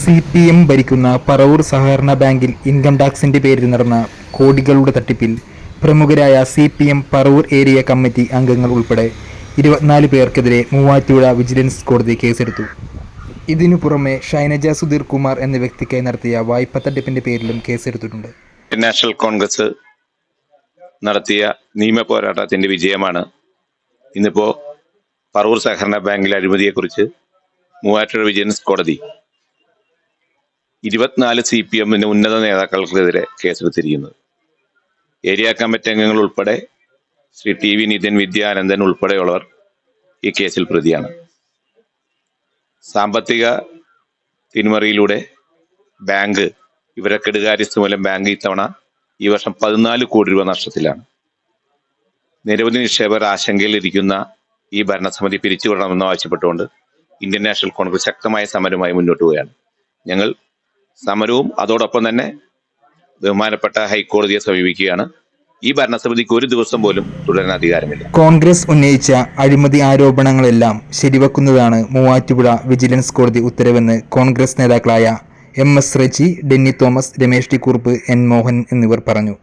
C P M ഭരിക്കുന്ന പറവൂർ സഹകരണ ബാങ്കിൽ ഇൻകം ടാക്സിന്റെ പേരിൽ നടന്ന കോടികളുടെ തട്ടിപ്പിൽ പ്രമുഖരായ C P M Paravur area committee അംഗങ്ങൾ ഉൾപ്പെടെ ഇരുപത്തിനാല് പേർക്കെതിരെ മൂവാറ്റുപുഴ വിജിലൻസ് കോടതി കേസെടുത്തു. ഇതിനു പുറമെ ഷൈനജ സുധീർ കുമാർ എന്ന വ്യക്തിക്കായി നടത്തിയ വായ്പ തട്ടിപ്പിന്റെ പേരിലും കേസെടുത്തിട്ടുണ്ട്. നാഷണൽ കോൺഗ്രസ് നടത്തിയ നിയമ പോരാട്ടത്തിന്റെ വിജയമാണ് ഇന്നിപ്പോ പറവൂർ സഹകരണ ബാങ്കിലെ അഴിമതിയെക്കുറിച്ച് മൂവാറ്റുപുഴ വിജിലൻസ് കോടതി ഇരുപത്തിനാല് സി പി എമ്മിന്റെ ഉന്നത നേതാക്കൾക്കെതിരെ കേസെടുത്തിരിക്കുന്നത്. ഏരിയ കമ്മിറ്റി അംഗങ്ങൾ ഉൾപ്പെടെ ശ്രീ ടി വി നിതിൻ വിദ്യാനന്ദൻ ഉൾപ്പെടെയുള്ളവർ ഈ കേസിൽ പ്രതിയാണ്. സാമ്പത്തിക തിരിമറിയിലൂടെ ബാങ്ക് ഇവരെ കെടുകാര്യസ്ഥ മൂലം ബാങ്ക് ഇത്തവണ ഈ വർഷം പതിനാല് കോടി രൂപ നഷ്ടത്തിലാണ്. നിരവധി നിക്ഷേപകർ ആശങ്കയിലിരിക്കുന്ന ഈ ഭരണസമിതി പിരിച്ചുവിടണമെന്ന് ആവശ്യപ്പെട്ടുകൊണ്ട് ഇന്ത്യൻ നാഷണൽ കോൺഗ്രസ് ശക്തമായ സമരവുമായി മുന്നോട്ട് പോവുകയാണ്. ഞങ്ങൾ സമരവും അതോടൊപ്പം തന്നെ ബഹുമാനപ്പെട്ട ഹൈക്കോടതിയെ സമീപിക്കുകയാണ്. ഈ ഭരണസമിതിക്ക് ഒരു ദിവസം പോലും തുടരാൻ അധികാരമില്ല. കോൺഗ്രസ് ഉന്നയിച്ച അഴിമതി ആരോപണങ്ങളെല്ലാം ശരിവെക്കുന്നതാണ് മൂവാറ്റുപുഴ വിജിലൻസ് കോടതി ഉത്തരവെന്ന് കോൺഗ്രസ് നേതാക്കളായ M S Reji Denny Thomas Ramesh T Kurup N Mohan എന്നിവർ പറഞ്ഞു.